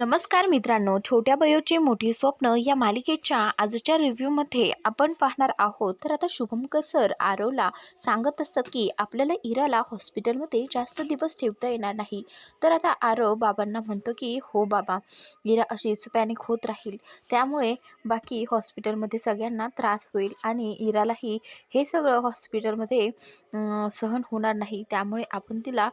नमस्कार मित्रांनो छोट्या बयोची मोठी स्वप्न या मालिकेच्या आजच्या रिव्ह्यूमध्ये आपण पाहणार आहोत. तर आता शुभमकर सर आरवला सांगत असतात की आपल्याला इराला हॉस्पिटलमध्ये जास्त दिवस ठेवता येणार नाही. तर आता आरव बाबांना म्हणतो की हो बाबा इरा अशीच पॅनिक होत राहील. त्यामुळे बाकी हॉस्पिटलमध्ये सगळ्यांना त्रास होईल आणि इरालाही हे सगळं हॉस्पिटलमध्ये सहन होणार नाही. त्यामुळे आपण तिला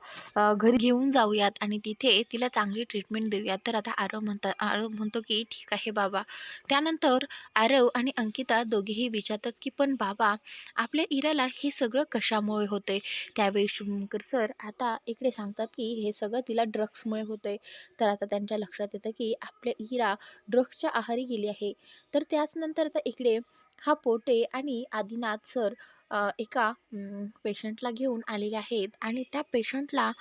घरी घेऊन जाऊयात आणि तिथे तिला चांगली ट्रीटमेंट देऊयात. तर आता आरव म्हणतात आरव म्हणतो की ठीक आहे बाबा. त्यानंतर आरव आणि अंकिता दोघेही विचारतात की पण बाबा आपल्या इराला हे सगळं कशामुळे होते त्यावेळी शुभंकर सर आता इकडे सांगतात की हे सगळं तिला ड्रग्समुळे होते तर आता त्यांच्या लक्षात येतं की आपल्या इरा ड्रग्सच्या आहारी गेली आहे. तर त्याचनंतर आता इकडे हा पोटे आणि आदिनाथ सर एका पेशंटला घेऊन आलेले आहेत आणि त्या पेशंटला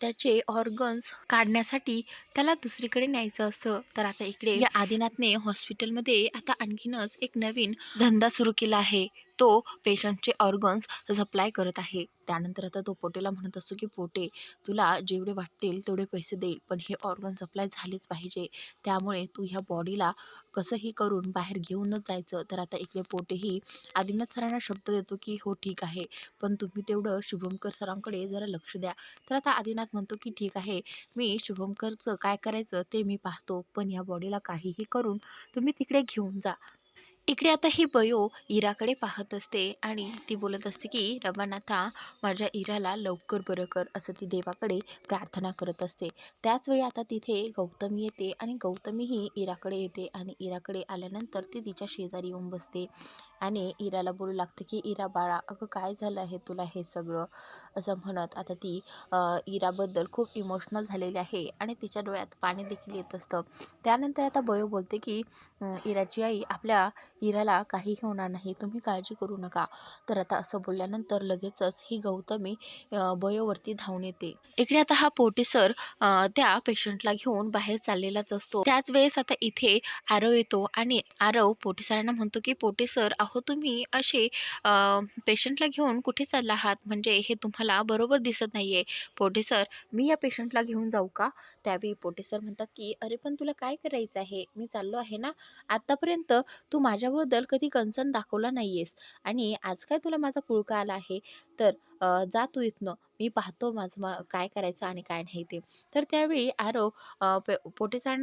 त्याचे ऑर्गन्स काढण्यासाठी त्याला दुसरीकडे न्यायचं असतं. तर आता इकडे या आदिनाथने हॉस्पिटलमध्ये आता आणखीनच एक नवीन धंदा सुरू केला आहे. तो पेशंटचे ऑर्गन्स सप्लाय करत आहे. त्यानंतर आता तो पोटेला म्हणत असतो की पोटे तुला जेवढे वाटतील तेवढे पैसे देईल पण हे ऑर्गन सप्लाय झालेच पाहिजे. त्यामुळे तू ह्या बॉडीला कसंही करून बाहेर घेऊनच जायचं. तर आता इकडे पोटेही आदिनाथ सरांना शब्द देतो की हो ठीक आहे पण तुम्ही तेवढं शुभंकर सरांकडे जरा लक्ष द्या. तर आता आदिनाथ म्हणतो की ठीक आहे मी शुभंकरचं काय करायचं ते मी पाहतो पण या बॉडीला काहीही करून तुम्ही तिकडे घेऊन जा. इकडे आता ही बयो इराकडे पाहत असते आणि ती बोलत असते की रमानाथा माझ्या इराला लवकर बरं कर असं ती देवाकडे प्रार्थना करत असते. त्याचवेळी आता तिथे गौतमी येते आणि गौतमीही इराकडे येते आणि इराकडे आल्यानंतर ती तिच्या शेजारी येऊन बसते आणि इराला बोलू लागते की इरा बाळा अगं काय झालं आहे तुला हे सगळं? असं म्हणत आता ती इराबद्दल खूप इमोशनल झालेली आहे आणि तिच्या डोळ्यात पाणी देखील येत असतं. त्यानंतर आता बयो बोलते की इराची आई आपल्या हिराला काही होणार नाही तुम्ही काळजी करू नका. तर आता असं बोलल्यानंतर लगेचच ही गौतमी बयोवरती धावून येते. इकडे आता हा पोटे सर त्या पेशंटला घेऊन बाहेर चाललेलाच असतो. त्याच वेळेस आता इथे आरव येतो आणि आरव पोटेसरांना म्हणतो की पोटे सर अहो तुम्ही असे पेशंटला घेऊन कुठे चालला आहात? म्हणजे हे तुम्हाला बरोबर दिसत नाहीये. पोटे सर मी या पेशंटला घेऊन जाऊ का? त्यावेळी पोटे सर म्हणतात की अरे पण तुला काय करायचं आहे? मी चाललो आहे ना. आत्तापर्यंत तू माझ्या माझ्याबद्दल कधी कन्सर्न दाखवला नाही आहेस आणि आज काय तुला माझा पुळका आला आहे? तर जा तू इथनं. मी पाहतो माझं मा काय करायचं आणि काय नाही ते. तर त्यावेळी आरो अ, पे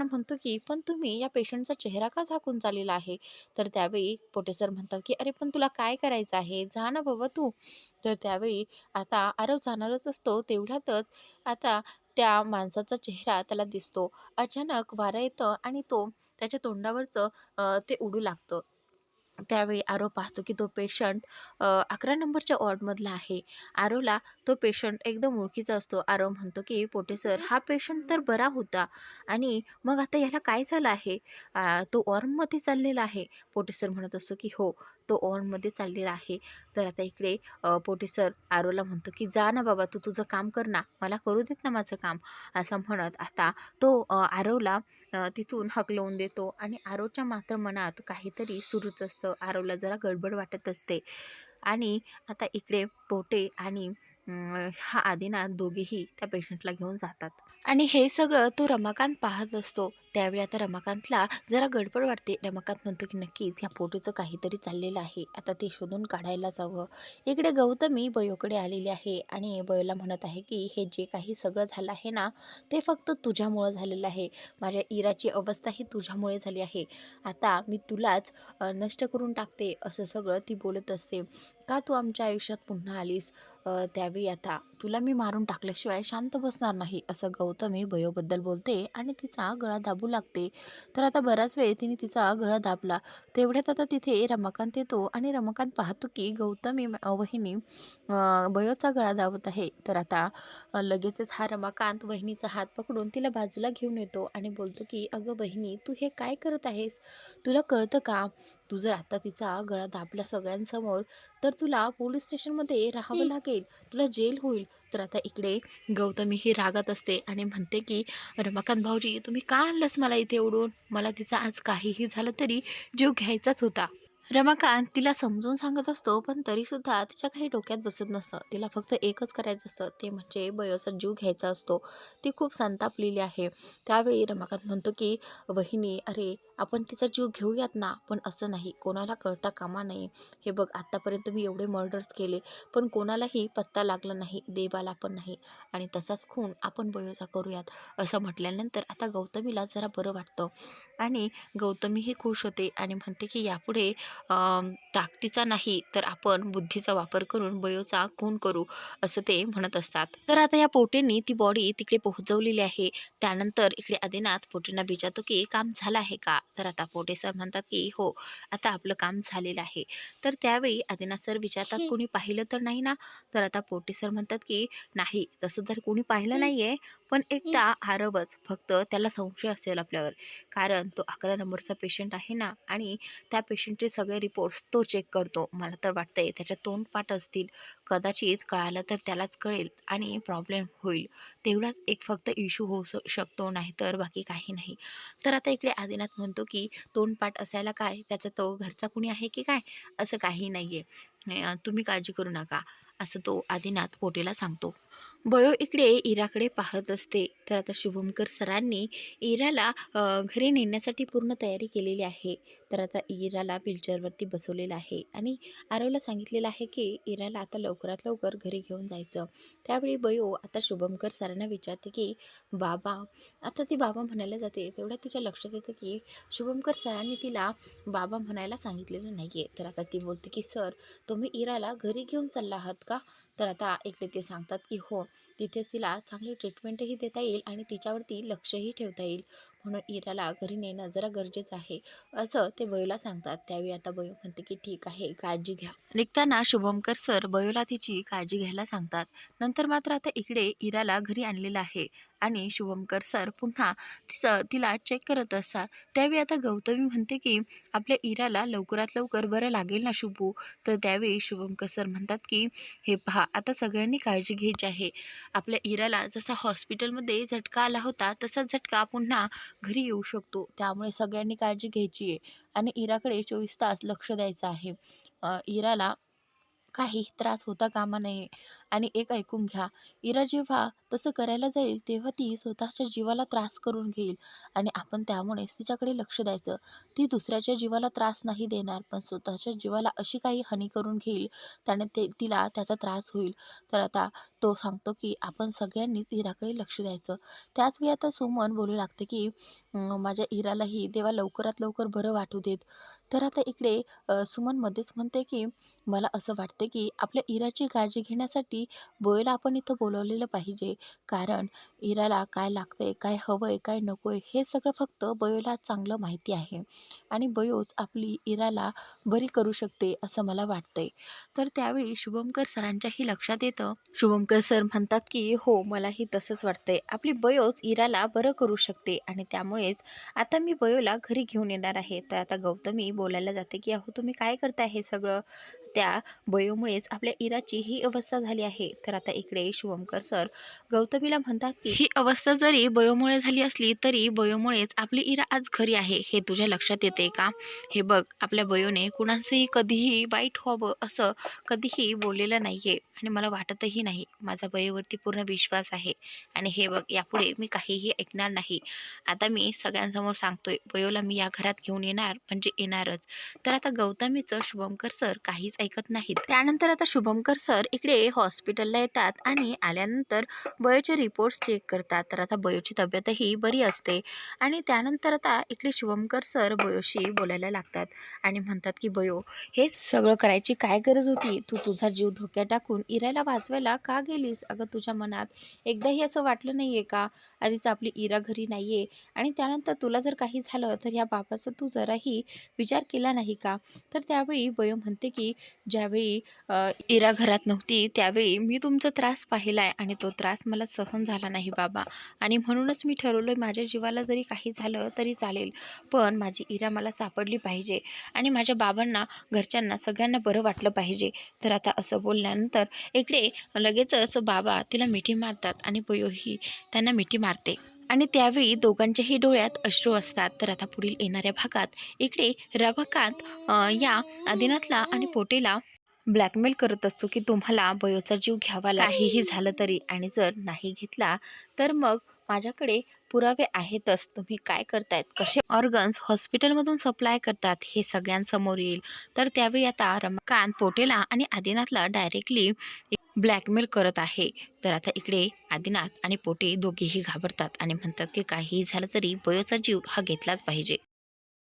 म्हणतो की पण तुम्ही या पेशंटचा चेहरा का झाकून चाललेला आहे? तर त्यावेळी पोटेसर म्हणतात की अरे पण तुला काय करायचं आहे? जा ना बाबा तू. तर त्यावेळी आता आरव जाणारच असतो तेवढ्यातच आता त्या माणसाचा चेहरा त्याला दिसतो. अचानक वारं येतं आणि तो त्याच्या तोंडावरचं ते उडू लागतं. त्यावेळी आरो पाहतो की तो पेशंट अकरा नंबरच्या वॉर्डमधला आहे. आरोला तो पेशंट एकदम ओळखीचा असतो. आरो म्हणतो की पोटे सर हा पेशंट तर बरा होता. आणि मग आता याला काय झालं आहे? तो वॉर्ममध्ये चाललेला आहे. पोटे सर म्हणत असतो की हो तो वॉर्ममध्ये चाललेला आहे. तर आता इकडे पोटेसर पोटे सर म्हणतो की जा ना बाबा तू तुझं काम कर ना. मला करू देत ना माझं काम. असं म्हणत आता तो आरोला आरवला तिथून हकलवून देतो. आणि आरोच्या मात्र मनात काहीतरी सुरूच असतं. आरवला जरा गडबड वाटत असते. आणि आता इकडे पोटे आणि हा आदिनाथ दोघेही त्या पेशंटला घेऊन जातात. आणि हे सगळं तो रमाकांत पाहत असतो. त्यावेळी आता रमाकांतला जरा गडबड वाटते. रमाकांत म्हणतो की नक्कीच ह्या फोटोचं काहीतरी चाललेलं आहे. आता ते शोधून काढायला जावं. इकडे गौतमी बयोकडे आलेली आहे आणि बयोला म्हणत आहे की हे जे काही सगळं झालं आहे ना ते फक्त तुझ्यामुळं झालेलं आहे. माझ्या इराची अवस्था ही तुझ्यामुळे झाली आहे. आता मी तुलाच नष्ट करून टाकते. असं सगळं ती बोलत असते. का तू आमच्या आयुष्यात पुन्हा आलीस? द्यावी त्यावेळी आता. तुला मी मारून टाकल्याशिवाय शांत बसणार नाही असं गौतमी बयोबद्दल बोलते आणि तिचा गळा दाबू लागते. तर आता बराच वेळ तिने तिचा गळा दाबला. तेवढ्यात आता तिथे रमाकांत येतो आणि रमाकांत पाहतो की गौतमी वहिनी बयोचा गळा दाबत आहे. तर आता लगेचच हा रमाकांत वहिनीचा हात पकडून तिला बाजूला घेऊन येतो आणि बोलतो की अगं बहिणी तू हे काय करत आहेस? तुला कळतं का? तू जर आता तिचा गळा दाबला सगळ्यांसमोर तर तुला पोलीस स्टेशनमध्ये राहावं लागेल. तुला जेल होईल. तर आता इकडे गौतमी ही रागात असते आणि म्हणते की रमाकांत भाऊजी तुम्ही का आणलंस मला इथे उडून मला तिचा आज काहीही झालं तरी जीव घ्यायचाच होता. रमाकांत तिला समजून सांगत असतो पण तरीसुद्धा तिच्या काही डोक्यात बसत नसतं. तिला फक्त एकच करायचं असतं ते म्हणजे बयोचा जीव घ्यायचा असतो. ती खूप संतापलेली आहे. त्यावेळी रमाकांत म्हणतो की वहिनी अरे आपण तिचा जीव घेऊयात ना? पण असं नाही. कोणाला कळता कामा नये. हे बघ आत्तापर्यंत मी एवढे मर्डर्स केले पण कोणालाही पत्ता लागला नाही देवाला पण नाही. आणि तसाच खून आपण बयोचा करूयात. असं म्हटल्यानंतर आता गौतमीला जरा बरं वाटतं. आणि गौतमीही खुश होते आणि म्हणते की यापुढे ताकदीचा नाही तर आपण बुद्धीचा वापर करून बयोचा खून करू असं ते म्हणत असतात. तर आता या पोटेंनी ती बॉडी तिकडे पोहोचवलेली आहे. त्यानंतर इकडे आदिनाथ पोटेंना विचारतो की काम झालं आहे का? तर आता पोटे सर म्हणतात की हो आता आपलं काम झालेलं आहे. तर त्यावेळी आदिनाथ सर विचारतात कोणी पाहिलं तर नाही ना? तर आता पोटे सर म्हणतात की नाही तसं जर कोणी पाहिलं नाही आहे पण एकदा आरवच फक्त त्याला संशय असेल आपल्यावर. कारण तो अकरा नंबरचा पेशंट आहे ना आणि त्या पेशंटचे सगळे रिपोर्ट्स तो चेक करतो. मला तर वाटतंय त्याच्या तोंडपाठ असतील. कदाचित कळालं तर त्यालाच कळेल आणि प्रॉब्लेम होईल. तेवढाच एक फक्त इश्यू होऊ श- शकतो नाही तर बाकी काही नाही. तर आता इकडे आदिनाथ म्हणतो की तोंडपाठ असायला काय? त्याचा तो घरचा कुणी आहे की काय? असं काही नाही आहे तुम्ही काळजी करू नका. असं तो आदिनाथ पोटेला सांगतो. बयो इकडे इराकडे पाहत असते. तर आता शुभमकर सरांनी इराला घरी नेण्यासाठी पूर्ण तयारी केलेली आहे. तर आता इराला व्हीलचेअरवरती बसवलेलं आहे. आणि आरवला सांगितलेलं आहे की इराला आता लवकरात लवकर घरी घेऊन जायचं. त्यावेळी बयो आता शुभमकर सरांना विचारते की बाबा आता ती बाबा म्हणायला जाते. तेवढ्या तिच्या लक्षात येतं की शुभमकर सरांनी तिला बाबा म्हणायला सांगितलेलं नाही आहे तर आता ती बोलते की सर तुम्ही इराला घरी घेऊन चालला आहात का? तर आता इकडे ते सांगतात की हो तिथेच तिला चांगली ट्रीटमेंटही देता येईल आणि तिच्यावरती लक्षही ठेवता येईल. म्हणून इराला घरी नेणं जरा गरजेचं आहे असं ते बयोला सांगतात. त्यावेळी आता बयो म्हणते की ठीक आहे काळजी घ्या. निघताना शुभमकर सर बयोला तिची काळजी घ्यायला सांगतात. नंतर मात्र आता इकडे इराला घरी आणलेलं आहे. आणि शुभमकर सर पुन्हा तिचं तिला चेक करत असतात. त्यावेळी आता गौतमी म्हणते की आपल्या इराला लवकरात लवकर बरं लागेल ना शुभू? तर त्यावेळी शुभमकर सर म्हणतात की हे पहा आता सगळ्यांनी काळजी घ्यायची आहे. आपल्या इराला जसा हॉस्पिटलमध्ये झटका आला होता तसाच झटका पुन्हा घरी येऊ शकतो. त्यामुळे सगळ्यांनी काळजी घ्यायची आहे आणि इराकडे चोवीस तास लक्ष द्यायचं आहे. इराला काही त्रास होता कामा नये. आणि एक ऐकून घ्या. इरा जेव्हा तसं करायला जाईल तेव्हा ती स्वतःच्या जीवाला त्रास करून घेईल आणि आपण त्यामुळेच तिच्याकडे लक्ष द्यायचं. ती दुसऱ्याच्या जीवाला त्रास नाही देणार पण स्वतःच्या जीवाला अशी काही हानी करून घेईल त्याने ते तिला त्याचा त्रास होईल. तर आता तो सांगतो की आपण सगळ्यांनीच इराकडे लक्ष द्यायचं. त्याच वेळी आता सुमन बोलू लागते की माझ्या इरालाही देवा लवकरात लवकर बरं वाटू देत. तर आता इकडे सुमन मध्येच म्हणते की मला असं वाटते की आपल्या इराची काळजी घेण्यासाठी बोयला आपण इथं बोलवलेलं पाहिजे. कारण इराला काय लागतंय काय हवं आहे काय नको आहे हे सगळं फक्त बयोला चांगलं माहिती आहे. आणि बयोच आपली इराला बरी करू शकते असं मला वाटतंय. तर त्यावेळी शुभमकर सरांच्याही लक्षात येतं. शुभमकर सर म्हणतात की हो मलाही तसंच वाटतंय. आपली बयोच इराला बरं करू शकते आणि त्यामुळेच आता मी बयोला घरी घेऊन येणार आहे. तर आता गौतमी बोलायला जाते की अहो तुम्ही काय करताय हे सगळं? त्या बयोमुळेच आपल्या इराची ही अवस्था झाली आहे. तर आता इकडे शुभमकर सर गौतमीला म्हणतात की ही अवस्था जरी बयोमुळे झाली असली तरी बयोमुळेच आपली इरा आज घरी आहे हे तुझ्या लक्षात येते का? हे बघ आपल्या बयोने कुणाचंही कधीही वाईट व्हावं असं कधीही बोललेलं नाही आहे आणि मला वाटतही नाही माझा बयोवरती पूर्ण विश्वास आहे. आणि हे बघ यापुढे मी काहीही ऐकणार नाही. आता मी सगळ्यांसमोर सांगतोय बयोला मी या घरात घेऊन येणार म्हणजे येणारच. तर आता गौतमीचं शुभमकर सर काहीच ऐकत नाहीत. त्यानंतर आता शुभमकर सर इकडे हॉस्पिटलला येतात आणि आल्यानंतर बयोचे रिपोर्ट्स चेक करतात. तर आता बयोची तब्येतही बरी असते. आणि त्यानंतर आता इकडे शुभमकर सर बयोशी बोलायला लागतात आणि म्हणतात की बयो हे सगळं करायची काय गरज होती? तू तुझा जीव धोक्यात टाकून इरायला वाचवायला का गेलीस? अगं तुझ्या मनात एकदाही असं वाटलं नाही आहे का? आधीच आपली इरा घरी नाही आहे आणि त्यानंतर तुला जर काही झालं तर या बाबाचा तू जराही विचार केला नाही का? तर त्यावेळी वयो म्हणते की ज्यावेळी इरा घरात नव्हती त्यावेळी मी तुमचा त्रास पाहिला आहे आणि तो त्रास मला सहन झाला नाही बाबा. आणि म्हणूनच मी ठरवलं माझ्या जीवाला जरी काही झालं तरी चालेल पण माझी इरा मला सापडली पाहिजे आणि माझ्या बाबांना घरच्यांना सगळ्यांना बरं वाटलं पाहिजे. तर आता असं बोलल्यानंतर इकडे लगेचच बाबा तिला मिठी मारतात आणि पयोही त्यांना मिठी मारते. आणि त्यावेळी दोघांच्याही डोळ्यात अश्रू असतात. तर आता पुढील येणाऱ्या भागात इकडे रमाकांत या आदिनाथला आणि पोटेला ब्लॅकमेल करत असतो की तुम्हाला बयोचा जीव घ्यावा. काहीही झालं तरी आणि जर नाही घेतला तर मग माझ्याकडे पुरावे आहेतच. तुम्ही काय करतायत? कसे ऑर्गन्स हॉस्पिटलमधून सप्लाय करतात हे सगळ्यांसमोर येईल. तर त्यावेळी आता रमाकांत पोटेला आणि आदिनाथला डायरेक्टली ब्लॅकमेल करत आहे. तर आता इकडे आदिनाथ आणि पोटे दोघेही घाबरतात आणि म्हणतात की काहीही झालं तरी बयोचा जीव हा घेतलाच पाहिजे.